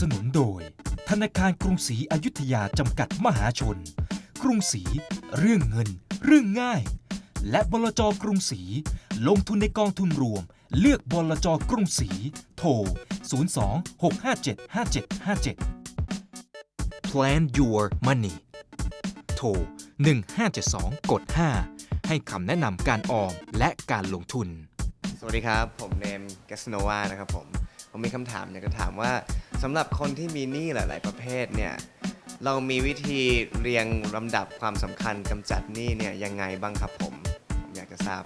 สนุนโดย ธนาคารกรุงศรีอยุธยาจำกัดมหาชน กรุงศรีเรื่องเงิน เรื่องง่าย และบลจกรุงศรีลงทุนในกองทุนรวม เลือกบลจกรุงศรีโทร 02-657-5757 Plan your money โทร 1572 กด 5 ให้คำแนะนำการออมและการลงทุน สวัสดีครับ ผมเนมแกสโนวานะครับผม ผมมีคำถามอยากจะถามว่าสำหรับคนที่มีหนี้หลาย ๆ ประเภทเนี่ยเรามีวิธีเรียงลำดับความสำคัญกำจัดหนี้เนี่ยยังไงบ้างครับผมผมอยากจะทราบ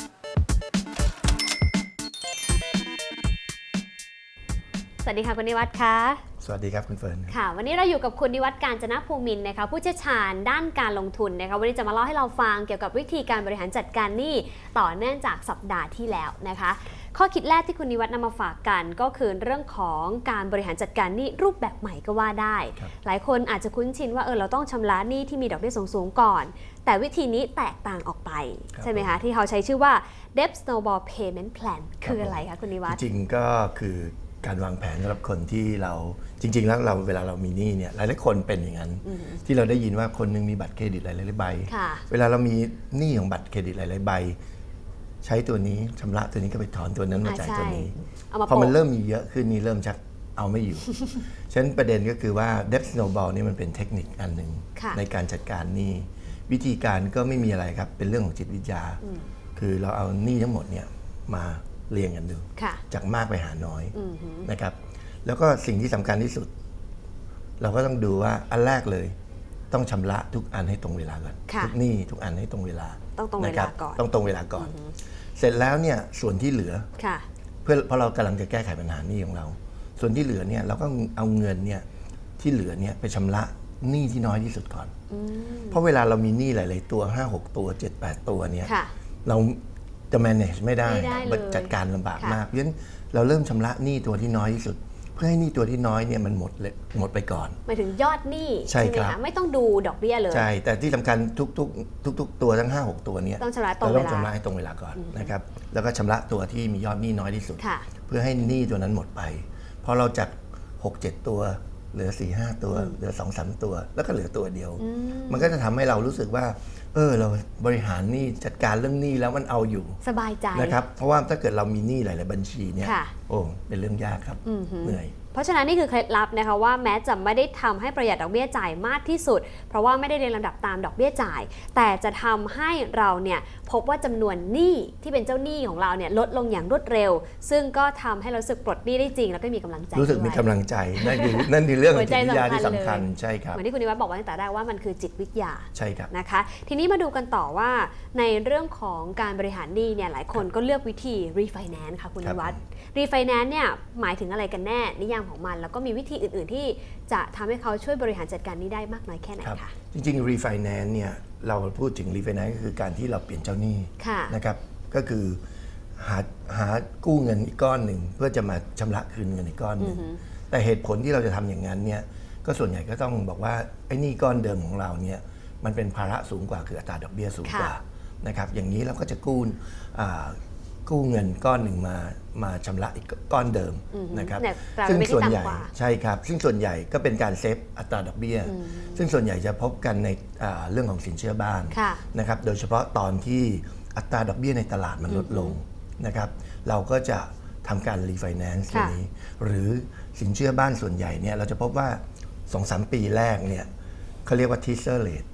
สวัสดีค่ะคุณนิวัฒน์คะสวัสดีครับคุณเฟิร์นค่ะ วันนี้เราอยู่กับคุณนิวัฒน์การจนภูมินทร์นะคะผู้เชี่ยวชาญด้านการลงทุนนะคะวันนี้จะมาเล่าให้เราฟังเกี่ยวกับวิธีการบริหารจัดการหนี้ต่อเนื่องจากสัปดาห์ที่แล้วนะคะ ข้อคิดแรกที่คุณนิวัฒน์นำมาฝากกัน ก็คือเรื่องของการบริหารจัดการหนี้รูปแบบใหม่ก็ว่าได้ครับหลายคนอาจจะคุ้นชินว่าเออเราต้องชำระหนี้ที่มีดอกเบี้ยสูงๆก่อน แต่วิธีนี้แตกต่างออกไปใช่ไหมคะที่เขาใช้ชื่อว่า debt snowball payment plan คืออะไรคะคุณนิวัฒน์จริงๆก็คือ การวางแผนสำหรับคนที่เราจริง ๆ แล้วเราเวลาเรามีหนี้เนี่ยหลายๆคนเป็นอย่างนั้น ที่เราได้ยินว่าคนหนึงมีบัตรเครดิตหลายๆใบ ค่ะเวลาเรามีหนี้ของบัตรเครดิตหลายๆใบ ใช้ตัวนี้ชำระตัวนี้ก็ไปถอนตัวนั้นมาอ่าจ่ายใช่ตัวนี้เอามาพอมันโปะ เริ่มมีเยอะขึ้นนี่เริ่มชักเอาไม่อยู่ ฉะนั้นประเด็นก็คือว่า debt snowball นี่มันเป็นเทคนิคอันหนึ่งค่ะ ในการจัดการหนี้วิธีการก็ไม่มีอะไรครับเป็นเรื่องของจิตวิทยา คือเราเอาหนี้ทั้งหมดเนี่ยมา เรียงกันดู ค่ะจากมากไปหาน้อยอือหือนะครับ แล้วก็สิ่งที่สำคัญที่สุด เราก็ต้องดูว่าอันแรกเลย ต้องชำระทุกอันให้ตรงเวลาก่อนค่ะทุกหนี้ทุกอันให้ตรงเวลาต้องตรงเวลาะคบก่อน ต้องตรงเวลาก่อน เสร็จแล้วเนี่ยส่วนที่เหลือ ค่ะ เพื่อเพราะเรากำลังจะแก้ไขปัญหาหนี้ของเรา ส่วนที่เหลือเนี่ยเราก็เอาเงินเนี่ยที่เหลือเนี่ยไปชำระหนี้ที่น้อยที่สุดก่อน เพราะเวลาเรามีหนี้หลาย ๆ ตัว 5 6 ตัว 7 8 ตัวเนี่ยค่ะ เรา จะ manage ไม่ได้ ไม่ได้เลยจัดการลำบากค่ะ มาก เพราะฉะนั้นเราเริ่มชำระหนี้ตัวที่น้อยที่สุด เพื่อให้หนี้ตัวที่น้อยเนี่ยมันหมดเลยหมดไปก่อน หมายถึงยอดหนี้ใช่ไหมครัคะบไม่ต้องดูดอกเบี้ยเลย ใช่ แต่ที่สำคัญทุกๆทุก ๆ ตัวทั้ง 5 6 ตัวเนี่ยต้องชำระตรงเราต้องเวลาชำระให้ตรงเวลาก่อนนะครับแล้วก็ชำระตัวที่มียอดหนี้น้อยที่สุด ค่ะ เพื่อให้หนี้ตัวนั้นหมดไป พอเราจาก 6 7 ตัว เหลือ4 5ตัว เหลือ2 3ตัว แล้วก็เหลือตัวเดียว มันก็จะทำให้เรารู้สึกว่า เออเราบริหารหนี้จัดการเรื่องหนี้แล้วมันเอาอยู่ สบายใจนะครับเพราะว่าถ้าเกิดเรามีหนี้หลาย ๆ บัญชีเนี่ยค่ะโอ้เป็นเรื่องยากครับเหนื่อย เพราะฉะนั้นนี่คือเคล็ดลับนะคะว่าแม้จะไม่ได้ทำให้ประหยัดดอกเบี้ยจ่ายมากที่สุด เพราะว่าไม่ได้เรียงลำดับตามดอกเบี้ยจ่าย แต่จะทำให้เราเนี่ยพบว่าจำนวนหนี้ที่เป็นเจ้าหนี้ของเราเนี่ยลดลงอย่างรวดเร็ว ซึ่งก็ทำให้เรารู้สึกปลดหนี้ได้จริง แล้วก็มีกำลังใจรู้สึกมีด้วยกำลังใจนั่นคือนั่นคือเรื่องของหัวใจจิตวิทยาที่สำสำคัคัญญเลยใช่ครับเหมือนที่คุณนิวัฒน์บอกไว้ตั้งแต่แรกว่ามันคือจิตวิทยาใช่ครับนะคะ ทีนี้มาดูกันต่อว่าในเรื่องของการบริหารหนี้เนี่ยหลายคนก็เลือกวิธี refinance ค่ะคุณครันิบวัฒน์ refinance เนี่ยหมายถึงอะไรกันแน่นิยามของมัน แล้วก็มีวิธีอื่น ๆ ที่จะทำให้เขาช่วยบริหารจัดการหนี้ได้มากน้อยแค่ไหนครับคะจริงๆ refinance เนี่ยเราพูดถึง refinance ก็คือการที่เราเปลี่ยนเจ้าหนี้ค่ะนะครับก็คือหาหากู้เงินอีกก้อนหนึ่งเพื่อจะมาชำระคืนเงินอีกก้อนหนึ่งแต่เหตุผลที่เราจะทำอย่างนั้นเนี่ยก็ส่วนใหญ่ก็ต้องบอกว่าไอ้หนี้ก้อนเดิมของเราเนี่ยมันเป็นภาระสูงกว่าคืออัตราดอกเบี้ยสูงกว่าค่ะนะครับอย่างนี้เราก็จะกู้อ่า กู้เงินก้อนหนึ่งมามาชำระอีกก้อนเดิมนะครับเนี่ยแต่ซึ่งไม่ได้ส่วนใหญ่ต่ำกว่าใช่ครับ ซึ่งส่วนใหญ่ก็เป็นการเซฟอัตราดอกเบี้ย ซึ่งส่วนใหญ่จะพบกันในอ่าเรื่องของสินเชื่อบ้านค่ะนะครับ โดยเฉพาะตอนที่อัตราดอกเบี้ยในตลาดมันลดลงนะครับ เราก็จะทำการรีไฟแนนซ์ตัวค่ะนี้ หรือสินเชื่อบ้านส่วนใหญ่เนี่ยเราจะพบว่า 2-3 ปีแรกเนี่ยเขาเรียกว่าทีเซอร์เลท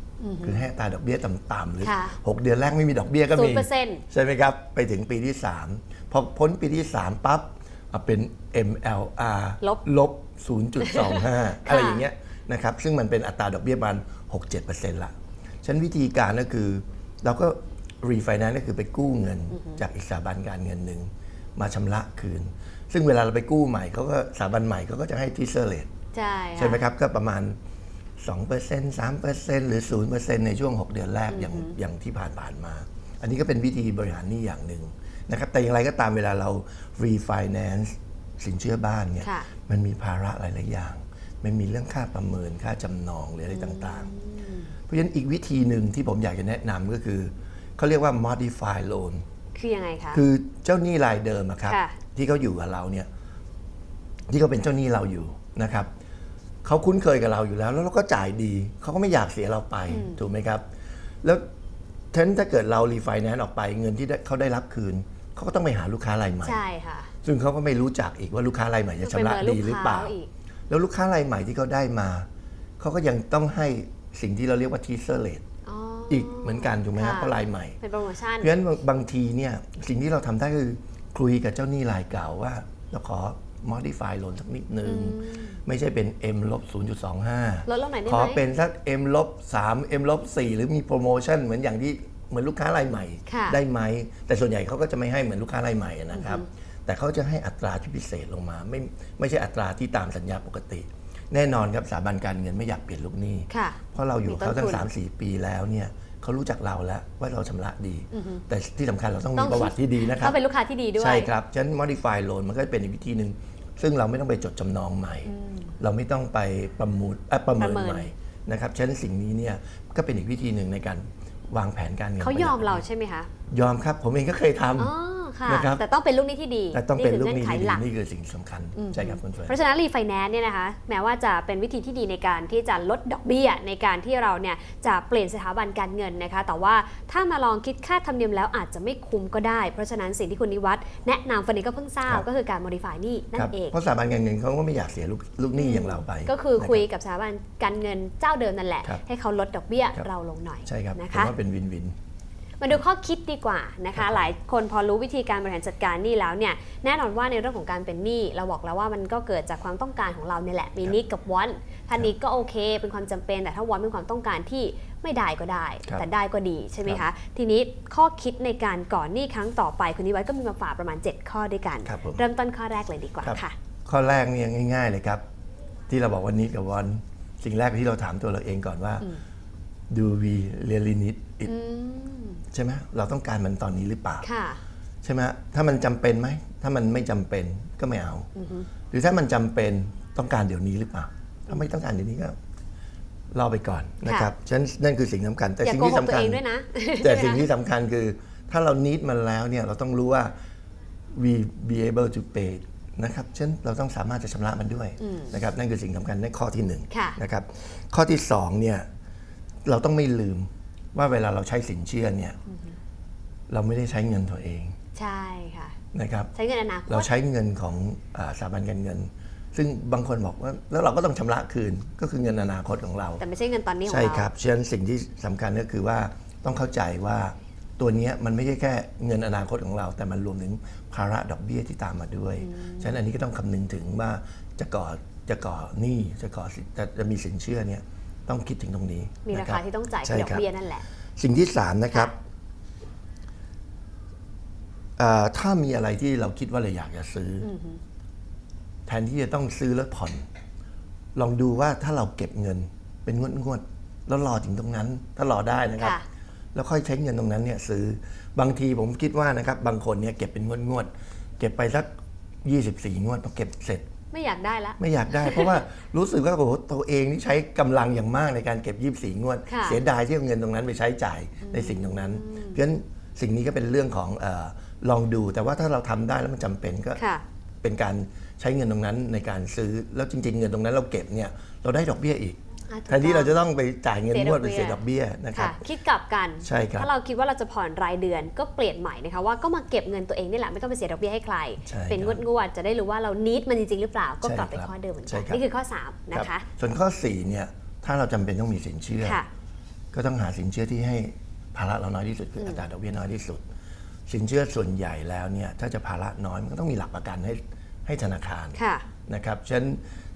คือให้อัตราดอกเบี้ยต่ำๆหรือค่ะ6เดือนแรกไม่มีดอกเบี้ยก็มี0%ใช่ไหมครับ ไปถึงปีที่ 3 พอพ้นปีที่ 3 ปั๊บอะเป็น MLR ลบลบ 0.25 อะไรอย่างเงี้ยนะครับซึ่งมันเป็นอัตราดอกเบี้ยประมาณ6-7%ละฉะนันวิธีการก็คือ เราก็รีไฟแนนซ์ก็คือไปกู้เงินจากอีกสถาบันการเงินหนึ่งมาชำระคืน ซึ่งเวลาเราไปกู้ใหม่เขาก็สถาบันใหม่เขาก็จะให้ทีเซอร์เลทใช่ใช่ไหมครับ ก็ประมาณ 2% 3%หรือ 0%ในช่วง 6 เดือนแรกอย่างอย่างที่ผ่านผ่านๆมา อันนี้ก็เป็นวิธีบริหารหนี้อย่างหนึ่งนะครับแต่อย่างไรก็ตามเวลาเรา refinance สินเชื่อบ้านเนี่ยค่ะมันมีภาระหลาย ๆ อย่าง มันมีเรื่องค่าประเมินค่าจำนองหรืออะไรต่าง ๆ เพราะฉะนั้นอีกวิธีหนึ่งที่ผมอยากจะแนะนำก็คือเขาเรียกว่า modify loan คือยังไงคะ คือเจ้าหนี้รายเดิมอะครับค่ะที่เขาอยู่กับเราเนี่ย ที่เขาเป็นเจ้าหนี้เราอยู่นะครับ เขาคุ้นเคยกับเราอยู่แล้ว แล้วเราก็จ่ายดี เขาก็ไม่อยากเสียเราไปถูกไหมครับ แล้วเทนถ้าเกิดเรารีไฟแนนซ์ออกไปเงินที่ได้เขาได้รับคืน เขาก็ต้องไปหาลูกค้ารายใหม่ใช่ค่ะซึ่งเขาก็ไม่รู้จักอีกว่าลูกค้ารายใหม่จะชำระเป็นเบอร์ลูดีกหรือเปล่าค้าอีกแล้วลูกค้ารายใหม่ที่เขาได้มาเขาก็ยังต้องให้สิ่งที่เราเรียกว่าทีเซอร์เลทอ๋ออีกเหมือนกันถูกไหมครับค่ะเพราะรายใหม่เป็นโปรโมชั่นเพราะฉะนั้นบางทีเนี่ยสิ่งที่เราทำได้คือคุยกับเจ้าหนี้รายเก่าว่าเราขอ modify โลนสักนิดนึง ไม่ใช่เป็น M ลบ0.25 ลดลงหน่อยได้ไหมขอเป็นสัก M ลบ3 M ลบ4หรือมีโปรโมชั่นเหมือนอย่างที่เหมือนลูกค้ารายใหม่ ค่ะได้ไหม แต่ส่วนใหญ่เขาก็จะไม่ให้เหมือนลูกค้ารายใหม่นะครับ แต่เขาจะให้อัตราที่พิเศษลงมา ไม่ไม่ใช่อัตราที่ตามสัญญาปกติ แน่นอนครับสถาบันการเงินไม่อยากเปลี่ยนลูกหนี้ ค่ะเพราะเราอยู่กับเขาตั้มีต้งนทุนสามสี่ปีแล้วเนี่ย เขารู้จักเราแล้วว่าเราชำระดี แต่ที่สำคัญเราต้องต้มีองประวัติที่ดีนะครับต้องเป็นลูกค้าที่ดีด้วย ใช่ครับฉะนั้น modify loan มันก็เป็นอีกวิธีหนึ่งซึ่งเราไม่ต้องไปจดจำนองใหม่ เราไม่ต้องไปประมูลเอ่อประเมินประเมินใหม่นะครับฉะนั้นสิ่งนี้เนี่ยก็เป็นอีกวิธีหนึ่งในการวางแผนการเงินเขายอมประหยัดเราใช่ไหมคะยอมครับ ผมเองก็เคยทอ๋อ ค่ะนะครับแต่ต้องเป็นลูกหนี้ที่ดีำแต่ต้องเป็นลูกหคืนี้งื่อไขที่ดีหลักนี่คือสิ่งสำคัญใช่ครับคุณเฟิร์นเพราะฉะนั้นรีไฟแนนซ์เนี่ยนะคะแม้ว่าจะเป็นวิธีที่ดีในการที่จะลดดอกเบี้ยในการที่เราเนี่ยจะเปลี่ยนสถาบันการเงินนะคะ แต่ว่าถ้ามาลองคิดค่าธรรมเนียมแล้วอาจจะไม่คุ้มก็ได้ เพราะฉะนั้นสิ่งที่คุณนิวัฒน์แนะนำฟันนี้ก็เพิ่งทราบครับก็คือการ modify หนี้นั่ครับนเองเพราะสถาบันการเงินเขาก็ไม่อยากเสียลูกลูกหนี้อย่างเราไป ก็คือคุยนะกับสถาบันการเงินเจ้าเดิมนั่นแหละครับให้เขาลดดอกเบี้ยครับเราลงหน่อยใช่ครับนะผมคะว่าเป็นวินวิน มาดูข้อคิดดีกว่านะคะ หลายคนพอรู้วิธีการบริหารจัดการหนี้แล้วเนี่ยแน่นอนว่าในเรื่องของการเป็นหนี้เราบอกแล้วว่ามันก็เกิดจากความต้องการของเราเนี่ยแหละมีนิดกับวอนถ้านิดก็โอเค เป็นความจำเป็นแต่ถ้าวอนเป็นความต้องการที่ไม่ได้ก็ได้ครับแต่ได้ก็ดีใช่ไหมครัคะบทีนี้ข้อคิดในการก่อนหนี้ครั้งต่อไปคุณนิวัฒน์ก็มีมาฝากประมาณ 7 ข้อด้วยกันครับผมเริ่มต้นข้อแรกเลยดีกว่าครับค่ะ ข้อแรกเนี่ยง่าย ๆ เลยครับ ที่เราบอกวันนี้กับวันสิ่งแรกที่เราถามตัวเราเองก่อนว่า do we really need it ใช่ไหมเราต้องการมันตอนนี้หรือเปล่าค่ะใช่ไหมถ้ามันจำเป็นไหมถ้ามันไม่จำเป็นก็ไม่เอา หรือถ้ามันจำเป็นต้องการเดี๋ยวนี้หรือเปล่า ถ้าไม่ต้องการเดี๋ยวนี้ก็รอไปก่อนนะครับฉะนั้นนั่นคือสิ่งสำคัญ แต่อย่าสิ่งโกที่หกสำตัวคัญเองด้วยนะแต่ใช่ไหมสิ่งคะที่สำคัญคือ ถ้าเรา need มันแล้วเนี่ยเราต้องรู้ว่า we be able to pay นะครับเช่นเราต้องสามารถจะชำระมันด้วยนะครับนั่นคือสิ่งสำคัญในข้อที่หนึ่งค่ะนะครับข้อที่สองเนี่ยเราต้องไม่ลืม ว่าเวลาเราใช้สินเชื่อเนี่ยเราไม่ได้ใช้เงินตัวเอง ใช่ค่ะนะครับใช้เงินอนาคตเราใช้เงินของอาสถาบันการเงิน ซึ่งบางคนบอกว่าแล้วเราก็ต้องชำระคืนก็คือเงินอนาคตของเรา แต่ไม่ใช่เงินตอนนี้ของใช่เราครับฉะนั้นสิ่งที่สำคัญก็คือว่าต้องเข้าใจว่าตัวเนี้ยมันไม่ใช่แค่เงินอนาคตของเรา แต่มันรวมถึงภาระดอกเบี้ยที่ตามมาด้วย ฉะนั้นอันนี้ก็ต้องคำนึงถึงว่าจะก่อจะก่อหนี้จะก่อสิจะจะมีสินเชื่อเนี่ย ต้องคิดถึงตรงนี้มีรานะคาบที่ต้องจ่ายใช่คือดอกครับเบี้ยนั่นแหละ สิ่งที่สามนะครับอ่าถ้ามีอะไรที่เราคิดว่าเราอยากจะซื้ออแทนที่จะต้องซื้อแล้วผ่อน ลองดูว่าถ้าเราเก็บเงินเป็นงวดงวดๆแล้วรอถึงตรงนั้น ถ้ารอได้นะครับค่ะแล้วค่อยใช้เงินตรงนั้นเนี่ยซื้อบางทีผมคิดว่านะครับ บางคนเนี่ยเก็บเป็นงวดงวดๆเก็บไปสัก 24 งวดพอเก็บเสร็จ ไม่อยากได้ละ ไม่อยากได้ เพราะว่ารู้สึกว่าโอ้โหตัวเองนี่ใช้กำลังอย่างมากในการเก็บ24งวดค่ะเสียดายที่เอาเงินตรงนั้นไปใช้จ่ายในสิ่งตรงนั้น เพราะฉะนั้นสิ่งนี้ก็เป็นเรื่องของเออลองดูแต่ว่าถ้าเราทำได้แล้วมันจำเป็นก็ค่ะเป็นการใช้เงินตรงนั้นในการซื้อแล้วจริง ๆ เงินตรงนั้นเราเก็บเนี่ยเราได้ดอกเบี้ยอีกอะถูก แทนที่เราจะต้องไปจ่ายเงินเสียงวดดอกไปเบี้ยเสียดอกเบี้ยนะครับค่ะคิดกลับกันใช่ครับถ้าเราคิดว่าเราจะผ่อนรายเดือนก็เปลี่ยนใหม่นะคะว่าก็มาเก็บเงินตัวเองนี่แหละไม่ต้องไปเสียดอกเบี้ยให้ใครใช่เป็นคงรัวบดงวดๆจะได้รู้ว่าเรานิดมันจริงๆหรือเปล่าก็ใช่กลับไปครับข้อเดิมเหมือนใช่กันครับนี่คือข้อ3นะรัคะบส่วนข้อ4เนี่ยถ้าเราจำเป็นต้องมีสินเชื่อค่ะก็ต้องหาสินเชื่อที่ให้ภาระเราน้อยที่สุดคืออัตราดอกเบี้ยน้อยที่สุด สินเชื่อส่วนใหญ่แล้วเนี่ยถ้าจะภาระน้อยมันก็ต้องมีหลักประกันให้ให้ธนาคารค่ะนะครับฉะนั้น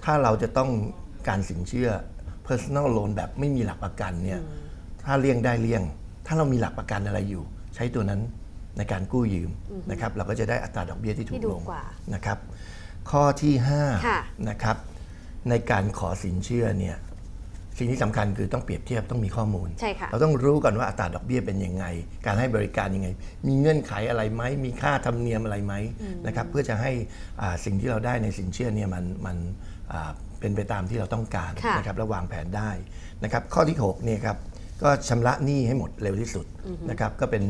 ถ้าเราจะต้องการสินเชื่อ personal loan แบบไม่มีหลักประกันเนี่ยถ้าเลี่ยงได้เลี่ยง ถ้าเรามีหลักประกันอะไรอยู่ ใช้ตัวนั้นในการกู้ยืมนะครับเราก็จะได้อัตราดอกเบี้ยที่ถูที่กถูลกงกว่านะครับ ข้อที่ค่ะ5นะครับในการขอสินเชื่อเนี่ยสิ่งที่สำคัญคือต้องเปรียบเทียบต้องมีข้อมูลใช่ค่ะเราต้องรู้ก่อนว่าอัตราดอกเบี้ยเป็นยังไง การให้บริการยังไง มีเงื่อนไขอะไรไหมมีค่าธรรมเนียมอะไรไหมนะครับเพื่อจะให้อ่าสิ่งที่เราได้ในสินเชื่อเนี่ยมันมันอ่า เป็นไปตามที่เราต้องการค่ะ นะครับและวางแผนได้นะครับข้อที่6เนี่ยครับก็ชำระหนี้ให้หมดเร็วที่สุดนะครับก็เป็น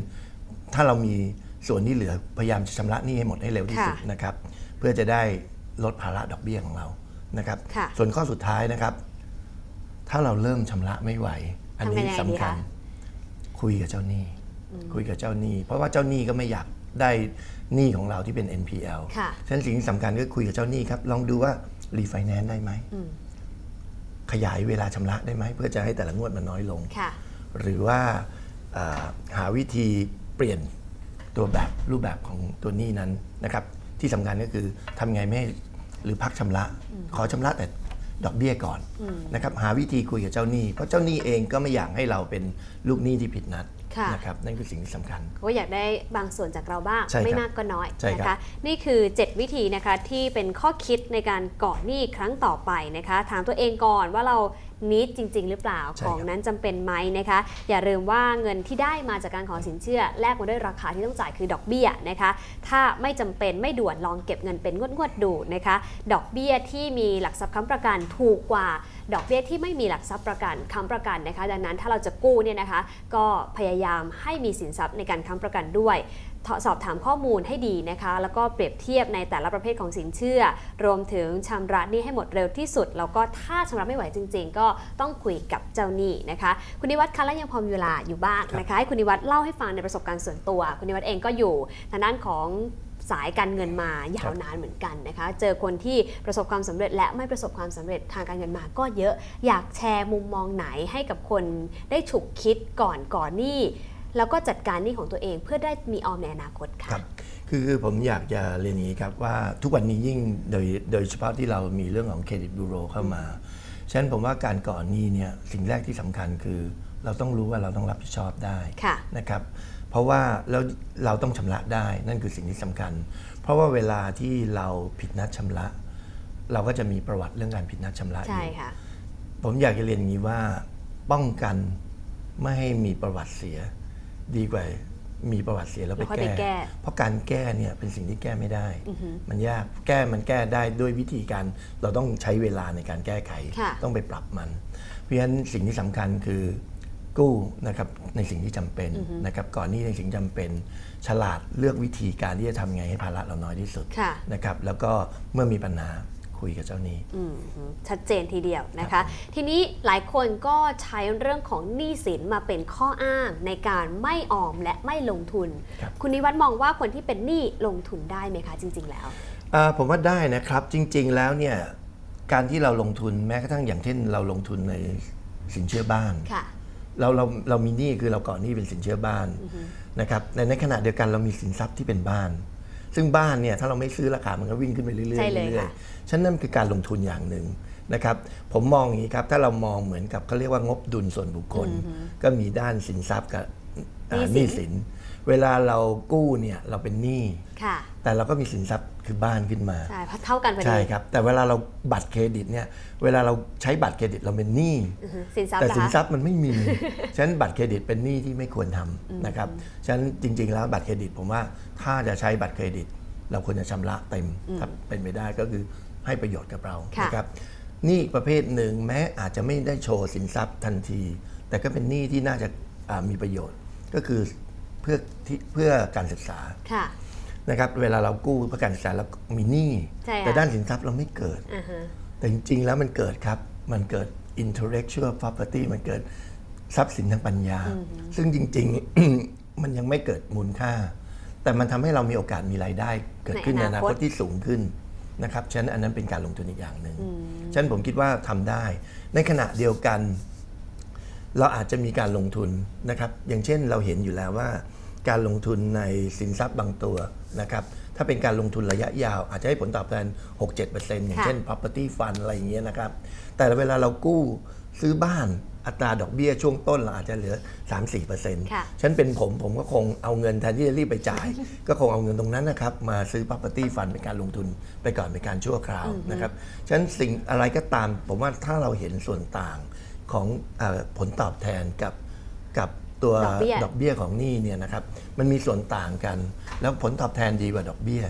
ถ้าเรามีส่วนที่เหลือพยายามจะชำระหนี้ให้หมดให้เร็วที่สุดค่ะนะครับเพื่อจะได้ลดภาระดอกเบี้ยของเรานะครับค่ะ ส่วนข้อสุดท้ายนะครับ ถ้าเราเริ่มชำระไม่ไหว อันนี้ทำยังไงดีสำคัญ คะ คุยกับเจ้าหนี้ คุยกับเจ้าหนี้ เพราะว่าเจ้าหนี้ก็ไม่อยาก ได้หนี้ของเราที่เป็น NPL ค่ะ ฉะนั้นสิ่งที่สำคัญก็คุยกับเจ้าหนี้ครับ ลองดูว่ารีไฟแนนซ์ได้ไหมขยายเวลาชำระได้ไหม เพื่อจะให้แต่ละงวดมันน้อยลง ค่ะ หรือว่าอ่าหาวิธีเปลี่ยนตัวแบบรูปแบบของตัวหนี้นั้นนะครับที่สำคัญก็คือทำไงไม่ให้หรือพักชำระ ขอชำระแต่ดอกเบี้ยก่อนนะครับหาวิธีคุยกับเจ้าหนี้เพราะเจ้าหนี้เองก็ไม่อยากให้เราเป็นลูกหนี้ที่ผิดนัดค่ะ นะครับนั่นคือสิ่งที่สำคัญ ก็อยากได้บางส่วนจากเราบ้างใช่ครับไม่มากก็น้อยใช่นะครัคะบนี่คือ 7 วิธีนะคะที่เป็นข้อคิดในการก่อหนี้ครั้งต่อไปนะคะถามตัวเองก่อนว่าเรา นิดจริง ๆ หรือเปล่าใช่ขครับองนั้นจำเป็นไหมนะคะ อย่าลืมว่าเงินที่ได้มาจากการขอสินเชื่อ แลกมาด้วยราคาที่ต้องจ่ายคือดอกเบี้ยนะคะ ถ้าไม่จำเป็นไม่ด่วนลองเก็บเงินเป็นงวดๆดูนะคะ ดอกเบี้ยที่มีหลักทรัพย์ค้ำประกันถูกกว่า ดอกเบี้ยที่ไม่มีหลักทรัพย์ประกันค้ำประกันนะคะ ดังนั้นถ้าเราจะกู้เนี่ยนะคะ ก็พยายามให้มีสินทรัพย์ในการค้ำประกันด้วย สอบถามข้อมูลให้ดีนะคะ แล้วก็เปรียบเทียบในแต่ละประเภทของสินเชื่อ รวมถึงชำระหนี้ให้หมดเร็วที่สุด แล้วก็ถ้าชำระไม่ไหวจริง ๆ ก็ต้องคุยกับเจ้าหนี้นะคะ คุณนิวัฒน์คะและยังพอมีเวลาอยู่บ้างนะคะให้คุณนิวัฒน์เล่าให้ฟังในประสบการณ์ส่วนตัว คุณนิวัฒน์เองก็อยู่ทางด้านของสายการเงินมายาวนานเหมือนกันนะคะ เจอคนที่ประสบความสำเร็จและไม่ประสบความสำเร็จทางการเงินมาก็เยอะ อยากแชร์มุมมองไหนให้กับคนได้ฉุกคิดก่อนก่อนหนี้ แล้วก็จัดการหนี้ของตัวเองเพื่อได้มีออมในอนาคตค่ะครับคือผมอยากจะเรียนอย่างนี้ครับว่าทุกวันนี้ยิ่งโดยโดยเฉพาะที่เรามีเรื่องของเครดิตบูโรเข้ามา ฉะนั้นผมว่าการก่อนหนี้เนี่ยสิ่งแรกที่สำคัญคือ เราต้องรู้ว่าเราต้องรับผิดชอบได้ค่ะนะครับเพราะว่าแล้วเราต้องชำระได้นั่นคือสิ่งที่สำคัญ เพราะว่าเวลาที่เราผิดนัดชำระ เราก็จะมีประวัติเรื่องการผิดนัดชำระอใช่ยู่ค่ะผมอยากจะเรียนอย่างนี้ว่าป้องกันไม่ให้มีประวัติเสีย ดีกว่ามีประวัติเสียแล้วไปแล้วค่อยไปแก้ แก้ เพราะการแก้เนี่ยเป็นสิ่งที่แก้ไม่ได้ มันยากแก้มันแก้ได้ด้วยวิธีการเราต้องใช้เวลาในการแก้ไข ค่ะ ต้องไปปรับมัน เพราะฉะนั้นสิ่งที่สำคัญคือกู้นะครับในสิ่งที่จำเป็นนะครับก่อนหนี้ในสิ่งจำเป็น ฉลาดเลือกวิธีการที่จะทำไงให้ภาระเราน้อยที่สุด ค่ะ นะครับแล้วก็เมื่อมีปัญหา คุยกับเจ้าหนี้อืมชัดเจนทีเดียวนะคะ ทีนี้หลายคนก็ใช้เรื่องของหนี้สินมาเป็นข้ออ้างในการไม่ออมและไม่ลงทุนครับคุณนิวัฒน์มองว่าคนที่เป็นหนี้ลงทุนได้ไหมคะจริง ๆ แล้วอ่าผมว่าได้นะครับจริง ๆ แล้วเนี่ยการที่เราลงทุนแม้กระทั่งอย่างเช่นเราลงทุนในสินเชื่อบ้านค่ะเราเราเรามีหนี้คือเราก่อนหนี้เป็นสินเชื่อบ้านนะครับในในขณะเดียวกันเรามีสินทรัพย์ที่เป็นบ้าน ซึ่งบ้านเนี่ยถ้าเราไม่ซื้อราคามันก็วิ่งขึ้นไปเรื่อยๆใช่เลยเรื่อยค่ะ ๆฉะนันนั่นคือการลงทุนอย่างหนึ่งนะครับ ผมมองอย่างนี้ครับ ถ้าเรามองเหมือนกับเขาเรียกว่างบดุลส่วนบุคคล ก็มีด้านสินทรัพย์กับอ่าหหนี้นี้สิสินน เวลาเรากู้เนี่ยเราเป็นหนี้ค่ะ แต่เราก็มีสินทรัพย์คือบ้านขึ้นมา ใช่เพราะเท่ากันพอดี ใช่ครับ แต่เวลาเราบัตรเครดิตเนี่ยเวลาเราใช้บัตรเครดิตเราเป็นหนี้อือฮึสินทรัพย์แต่เหรอสินคะทรัพย์มันไม่มี ฉะนั้นบัตรเครดิตเป็นหนี้ที่ไม่ควรทำนะครับฉะนั้นจริง ๆ แล้วบัตรเครดิตผมว่าถ้าจะใช้บัตรเครดิต เราควรจะชำระเต็มถ้าเป็นไปได้ก็คือให้ประโยชน์กับเราค่ะ นะครับหนี้อีกประเภทหนึ่งแม้อาจจะไม่ได้โชว์สินทรัพย์ทันที แต่ก็เป็นหนี้ที่น่าจะอ่ามีประโยชน์ ก็คือ เพื่อที่เพื่อการศึกษาค่ะ นะครับ เวลาเรากู้เพื่อการศึกษาเรามีหนี้ใช่ค่ะ แต่ด้านสินทรัพย์เราไม่เกิด อ่าฮะ แต่จริงๆแล้วมันเกิดครับ มันเกิด intellectual property มันเกิดทรัพย์สินทางปัญญา ซึ่งจริงๆ มันยังไม่เกิดมูลค่า แต่มันทำให้เรามีโอกาสมีรายได้ เกิดขึ้นในในออนานาคคตต ที่สูงขึ้นนะครับ ฉะนั้นอันนั้นเป็นการลงทุนอีกอย่างหนึ่งฉะนั้นผมคิดว่าทำได้ ในขณะเดียวกัน เราอาจจะมีการลงทุนนะครับ อย่างเช่นเราเห็นอยู่แล้วว่า การลงทุนในสินทรัพย์บางตัวนะครับถ้าเป็นการลงทุนระยะยาว อาจจะให้ผลตอบแทน 6-7%อย่างเช่น property fund อะไรอย่างเงี้ยนะครับ แต่เวลาเรากู้ซื้อบ้านอัตราดอกเบี้ยช่วงต้นเราอาจจะเหลือ 3-4%ค่ะฉันเป็นผมผมก็คงเอาเงินแทนที่จะรีบไปจ่าย ก็คงเอาเงินตรงนั้นนะครับ มาซื้อ property fund เป็นการลงทุนไปก่อนเป็นการชั่วคราวนะครับฉะนั้นสิ่งอะไรก็ตามผมว่าถ้าเราเห็นส่วนต่าง ของเออผลตอบแทนกับกับตัวดอกเบี้ยดอกเบี้ยของหนี้เนี่ยนะครับมันมีส่วนต่างกัน แล้วผลตอบแทนดีกว่าดอกเบี้ย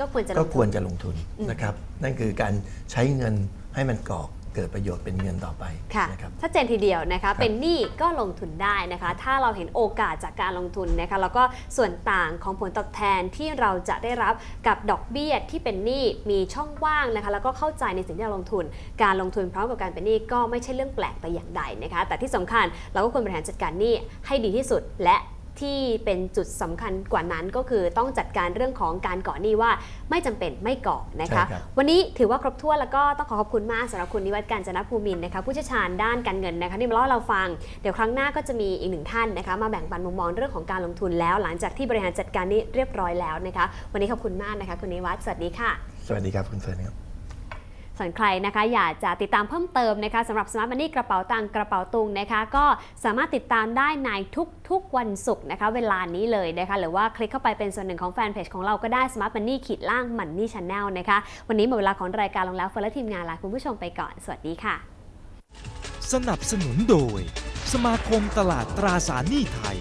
ก็ควรจะลก็งคทุวนรจะลงทุนนะครับ นั่นคือการใช้เงินให้มันกอก เกิดประโยชน์เป็นเงินต่อไปค่ะนะครับ ชัดเจนทีเดียวนะคะ เป็นหนี้ก็ลงทุนได้นะคะ ถ้าเราเห็นโอกาสจากการลงทุนนะคะ แล้วก็ส่วนต่างของผลตอบแทนที่เราจะได้รับกับดอกเบี้ยที่เป็นหนี้มีช่องว่างนะคะ แล้วก็เข้าใจในสิ่งที่เราลงทุน การลงทุนพร้อมกับการเป็นหนี้ก็ไม่ใช่เรื่องแปลกแต่อย่างใดนะคะ แต่ที่สำคัญเราก็ควรบริหารจัดการหนี้ให้ดีที่สุดและ ที่เป็นจุดสำคัญกว่านั้นก็คือต้องจัดการเรื่องของการก่อหนี้ว่าไม่จำเป็นไม่ก่อนะคะใช่ครับวันนี้ถือว่าครบถ้วนแล้วก็ต้องขอขอบคุณมากสำหรับคุณนิวัฒน์การจนภูมินทร์นะคะผู้เชี่ยวชาญด้านการเงินนะคะที่มาเล่าให้เราฟัง เดี๋ยวครั้งหน้าก็จะมีอีกหนึ่งท่านนะคะ มาแบ่งปันมุมมองเรื่องของการลงทุนแล้ว หลังจากที่บริหารจัดการนี้เรียบร้อยแล้วนะคะ วันนี้ขอบคุณมากนะคะ คุณนิวัฒน์สวัสดีค่ะ สวัสดีครับคุณเฟิร์นครับ ส่วนใครนะคะอยากจะติดตามเพิ่มเติมนะคะสำหรับ Smart Money กระเป๋าตังกระเป๋าตุงนะคะ ก็สามารถติดตามได้ในทุกๆวันศุกร์นะคะ เวลานี้เลยนะคะ หรือว่าคลิกเข้าไปเป็นส่วนหนึ่งของแฟนเพจของเราก็ได้ Smart Money ขีดล่าง Money Channel นะคะ วันนี้หมดเวลาของรายการลงแล้วเฟิร์นและทีมงานลาคุณผู้ชมไปก่อน สวัสดีค่ะ สนับสนุนโดย สมาคมตลาดตราสารหนี้ไทย